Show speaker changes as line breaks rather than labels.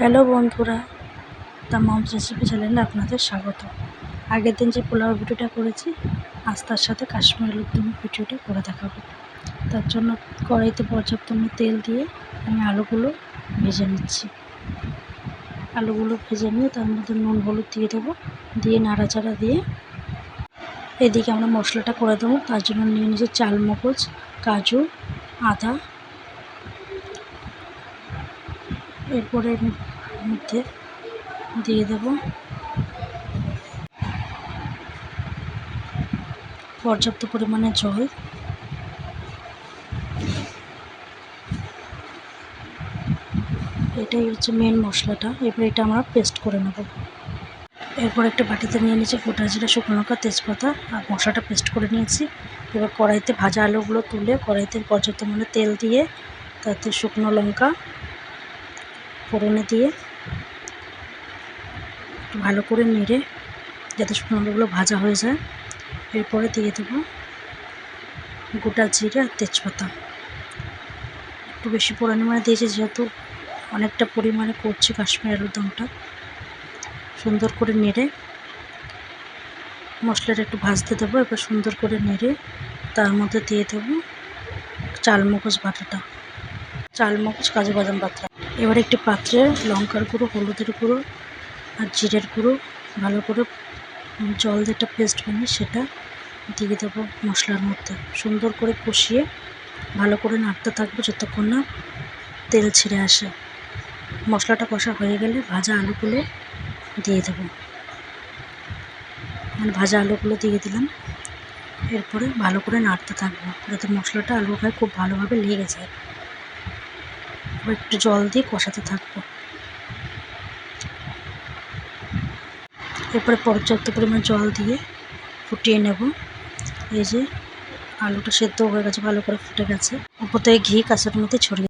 Hello বন্ধুরা, the moms recipe চ্যানেলে আপনাদের স্বাগত। আগের দিন যে পোলাও ভিডিওটা করেছি, আজ তার সাথে কাশ্মীর আলুর ভিডিওটা করে দেখাবো। তার জন্য কড়াইতে পর্যাপ্ত তেল দিয়ে আমি আলুগুলো ভেজে নিচ্ছি। আলুগুলো ভেজে নিয়ে তার মধ্যে নুন, হলুদ দিয়ে দেবো, দিয়ে নাড়াচাড়া দিয়ে এদিকে আমরা মশলাটা করে দেবো। তার জন্য নিয়ে নিয়েছি চালমগজ, কাজু, আদা এরপরে মধ্যে দিয়ে দেব। পর্যাপ্ত পরিমাণে জল। এটাই হচ্ছে মেন মশলাটা। এবার এটা আমরা পেস্ট করে নেব। এরপর একটা বাটিতে নিয়ে নিয়েছি গোটা জিরা, শুকনো লঙ্কা, তেজপাতা আর মশলাটা পেস্ট করে নিয়েছি। এবার কড়াইতে ভাজা আলুগুলো তুলে কড়াইতে পর্যাপ্ত মানে তেল দিয়ে তাতে শুকনো লঙ্কা ফোড়নে দিয়ে একটু ভালো করে নেড়ে যাতে শুকনো লঙ্কাগুলো ভাজা হয়ে যায়। এরপরে দিয়ে দেবো গোটা জিরে আর তেজপাতা। একটু বেশি পরিমাণে দিয়েছি যেহেতু অনেকটা পরিমাণে করছি কাশ্মীর আলুর দমটা। সুন্দর করে নেড়ে মশলাটা একটু ভাজতে দেবো, এবার সুন্দর করে নেড়ে তার মধ্যে দিয়ে দেবো চালমগজ বাটাটা। চালমগজ কাজু বাদাম বাটা। এবার একটি পাত্রে লঙ্কার গুঁড়ো, হলুদের গুঁড়ো আর জিরের গুঁড়ো, ভালো করে জল একটা পেস্ট বানিয়ে সেটা দিয়ে দেবো মশলার মধ্যে। সুন্দর করে কষিয়ে ভালো করে নাড়তে থাকব যতক্ষণ না তেল ছেড়ে আসে। মশলাটা কষা হয়ে গেলে ভাজা আলুগুলো দিয়ে দেবো। মানে ভাজা আলুগুলো দিয়ে দিলাম। এরপরে ভালো করে নাড়তে থাকব যাতে মশলাটা আলু গায়ে খুব ভালোভাবে লেগে যায়। একটু জল দিয়ে কষাতে থাকব। এরপরে পর্যাপ্ত পরিমাণ জল দিয়ে ফুটিয়ে নেব। এই যে আলুটা সেদ্ধ হয়ে গেছে, ভালো করে ফুটে গেছে। উপর থেকে ঘি কাঁচার মধ্যে ছড়িয়ে